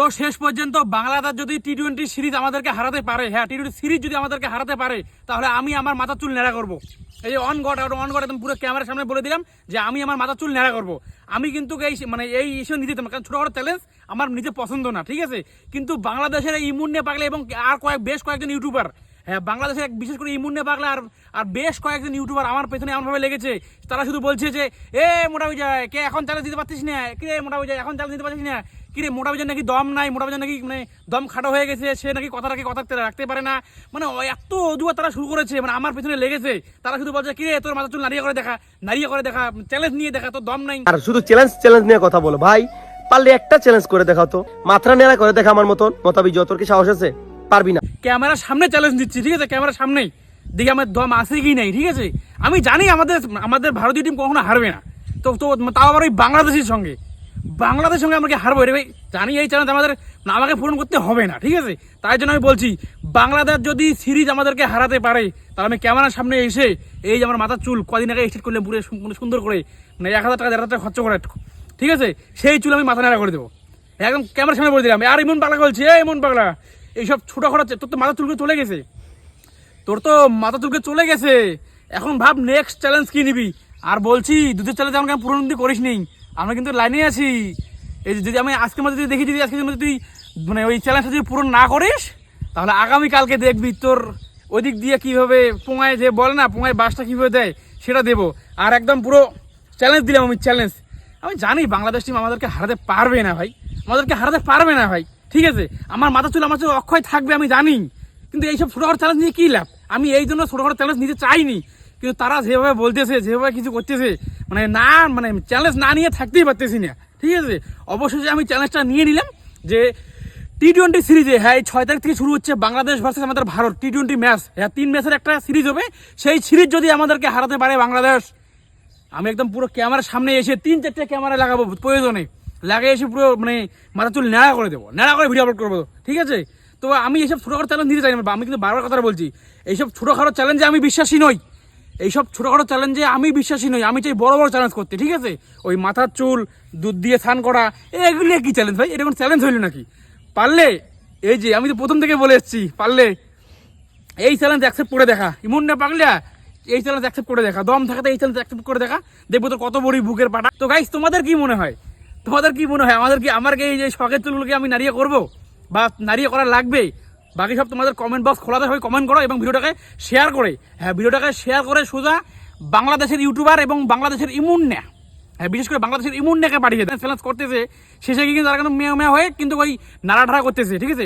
তো শেষ পর্যন্ত বাংলাদেশ যদি টি টোয়েন্টি সিরিজ আমাদেরকে হারাতে পারে হ্যাঁ টি টোয়েন্টি সিরিজ যদি আমাদেরকে হারাতে পারে, তাহলে আমি আমার মাথা চুল নেড়া করব। এই অন গট অন গট একদম পুরো ক্যামেরার সামনে বলে দিলাম যে আমি আমার মাথা চুল নেড়া করব। আমি কিন্তু এই মানে এই ইস্যু নিতে দিতাম কারণ ছোটোখাটো চ্যালেঞ্জ আমার নিজে পছন্দ না, ঠিক আছে? কিন্তু বাংলাদেশের এই মুন্ডে পাগলে এবং আর কয়েক বেশ কয়েকজন ইউটিউবার হ্যাঁ বাংলাদেশের এক বিশেষ করে ইমুন্নে পাগলা আর আর বেশ কয়েকজন ইউটিউবার আমার পেছনে এমনভাবে লেগেছে। তারা শুধু বলছে যে, এ, মোটা বিজয়, কে এখন চ্যালেঞ্জ দিতে পারছিস না? কিরে মোটা বিজয়, এখন চ্যালেঞ্জ দিতে পারছিস না? কিরে মোটা বিজয় নাকি দম নাই? মোটা বিজয় নাকি মানে দম খাটো হয়ে গেছে, সে নাকি কথা রাখি, কথা রাখতে পারে না? মানে এত অজুবা তারা শুরু করেছে মানে আমার পেছনে লেগেছে। তারা শুধু বলছে কিরে তোর মাথা চুল নাড়িয়ে করে দেখা, নাড়িয়ে করে দেখা চ্যালেঞ্জ নিয়ে দেখা, তোর দম নাই। আর শুধু চ্যালেঞ্জ চ্যালেঞ্জ নিয়ে কথা বলো, ভাই। পারলে একটা চ্যালেঞ্জ করে দেখাও তো। মাত্রা নেড়া করে দেখা আমার মতন। মোতাবিজ তোর কি সাহস আছে? পারবি না। ক্যামেরার সামনে চ্যালেঞ্জ দিচ্ছি, ঠিক আছে? ক্যামেরার সামনেই। দেখি আমার দম আছে কি নাই, ঠিক আছে? আমি জানি আমাদের আমাদের ভারতীয় টিম কখনো হারবে না। তো তো, তাও আবার ওই বাংলাদেশের সঙ্গে। বাংলাদেশের সঙ্গে আমাকে হারবো? এটা ভাই, জানি এই চ্যালেঞ্জ আমাদের আমাকে পূরণ করতে হবে না, ঠিক আছে? তাই জন্য আমি বলছি, বাংলাদেশ যদি সিরিজ আমাদেরকে হারাতে পারে, তাহলে আমি ক্যামেরার সামনে এসে, এই যে আমার মাথার চুল, কদিন আগে এক্সটেট করলে পুরো মানে সুন্দর করে মানে এক হাজার টাকা, দেড় হাজার টাকা খরচ করে ঠিক আছে? সেই চুল আমি মাথা নাড়া করে দেবো। একদম ক্যামেরার সামনে বলে দিলাম। আর ইমন পাগলা বলছি, এই ইমন পাগলা এইসব ছোটো খরচ তোর তো মাথা চুলকে চলে গেছে। তোর তো মাথা চুলকে চলে গেছে। এখন ভাব নেক্সট চ্যালেঞ্জ কি নিবি? আর বলছি দুধের চ্যালেঞ্জ আমাকে পূরণ যদি করিস নি আমরা কিন্তু লাইনে আছি। এই যদি আমি আজকের মধ্যে যদি দেখি, যদি আজকের মধ্যে তুই মানে ওই চ্যালেঞ্জটা যদি পূরণ না করিস, তাহলে আগামীকালকে দেখবি তোর ওই দিক দিয়ে কীভাবে পোঙায় যে বলে না, পোঙায় বাসটা কীভাবে দেয়, সেটা দেবো। আর একদম পুরো চ্যালেঞ্জ দিলাম আমি চ্যালেঞ্জ আমি জানি বাংলাদেশ টিম আমাদেরকে হারাতে পারবে না ভাই। আমাদেরকে হারাতে পারবে না ভাই। ঠিক আছে? আমার মাথা চুল, আমার চুল অক্ষয় থাকবে, আমি জানি। কিন্তু এইসব ছোটোখাটো চ্যালেঞ্জ নিয়ে কী লাভ? আমি এই জন্য ছোটোখাটো চ্যালেঞ্জ নিতে চাইনি। কিন্তু তারা যেভাবে বলতেছে, যেভাবে কিছু করতেছে মানে না মানে চ্যালেঞ্জ না নিয়ে থাকতেই পারতেছি না। ঠিক আছে? অবশেষে আমি চ্যালেঞ্জটা নিয়ে নিলাম যে টি টোয়েন্টি সিরিজে হ্যাঁ এই ছয় তারিখ থেকে শুরু হচ্ছে বাংলাদেশ ভার্সেস আমাদের ভারত টি টোয়েন্টি ম্যাচ হ্যাঁ তিন ম্যাচের একটা সিরিজ হবে। সেই সিরিজ যদি আমাদেরকে হারাতে পারে বাংলাদেশ, আমি একদম পুরো ক্যামেরার সামনে এসে তিন চারটে ক্যামেরা লাগাবো, প্রয়োজনে। লাগিয়ে এসে পুরো মানে মাথা চুল নেড়া করে দেবো নেড়া করে ভিডিও আপলোড করব ঠিক আছে? তো আমি এইসব ছোটোখাটো চ্যালেঞ্জ নিতে চাই না আমি কিন্তু বারবার কথা বলছি, এইসব ছোটোখাটো চ্যালেঞ্জে আমি বিশ্বাসী নই। এইসব ছোটোখাটো চ্যালেঞ্জে আমি বিশ্বাসী নই, আমি চাই বড় বড় চ্যালেঞ্জ করতে, ঠিক আছে? ওই মাথার চুল, দুধ দিয়ে স্নান করা, এগুলি কি চ্যালেঞ্জ ভাই? এটা কোনো চ্যালেঞ্জ হইল নাকি? পারলে, এই যে আমি তো প্রথম থেকে বলে এসেছি, পারলে, এই চ্যালেঞ্জ অ্যাকসেপ্ট করে দেখা। ইমন না পাগলিয়া এই চ্যালেঞ্জ অ্যাকসেপ্ট করে দেখা। দম থাকাতে এই চ্যালেঞ্জ অ্যাকসেপ্ট করে দেখা। দেখব তোর কত বড়ি বুকের পাটা। তো গাইস তোমাদের কি মনে হয়? তোমাদের কি মনে হয় আমাদের কি আমার কি এই যে শখের চুলগুলোকে আমি নাড়িয়ে করব বা নাড়িয়ে করা লাগবে বাকি সব তোমাদের কমেন্ট বক্স খোলাতে হবে কমেন্ট করো এবং ভিডিওটাকে শেয়ার করে হ্যাঁ ভিডিওটাকে শেয়ার করে সোজা বাংলাদেশের ইউটিউবার এবং বাংলাদেশের ইমুন না হ্যাঁ বিশেষ করে বাংলাদেশের ইমুন নেকে পাঠিয়ে দেয় চ্যালেঞ্জ করতেছে শেষে গিয়ে কিন্তু তারা কিন্তু মেয়া মেয়া হয়ে কিন্তু ওই নাড়াঢাড়া করতেছে ঠিক আছে